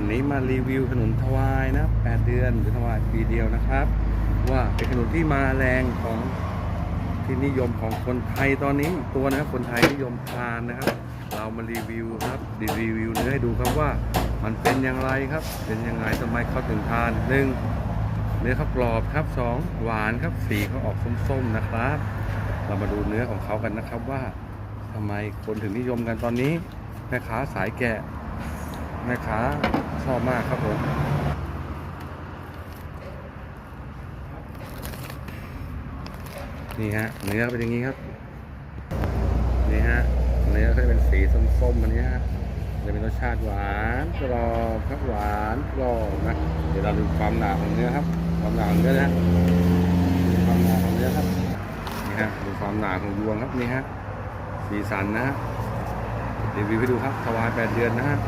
วันนี้มารีวิวขนุนทวายนะ 8 เดือนหรือทวายปีเดียวนะครับ ว่าเป็นขนุนที่มาแรงของที่นิยมของคนไทยตอนนี้ตัวนะครับคนไทยนิยมทานนะครับ เรามารีวิวครับดีรีวิวเนื้อให้ดูครับว่ามันเป็นอย่างไรครับ เป็นยังไงทำไมเขาถึงทานหนึ่งเนื้อเขากรอบครับสองหวานครับสีเขาออกส้มๆนะครับ เรามาดูเนื้อของเขากันนะครับว่าทำไมคนถึงนิยมกันตอนนี้แม่ค้าสายแกะ แม่ค้าชอบมากครับผมนี่ฮะเนื้อเป็นอย่างนี้ครับนี่ฮะเนื้อก็จะเป็นสีส้มๆอันนี้ฮะจะเป็นรสชาติหวานกรอบครับหวานกรอบนะเดี๋ยวเราดูความหนาของเนื้อครับ ความหนาของเนื้อนะความหนาของเนื้อครับนี่ฮะดูความหนาของยวงครับนี่ฮะสีสันนะฮะรีวิวให้ดูครับถวายแปดเดือนนะฮะ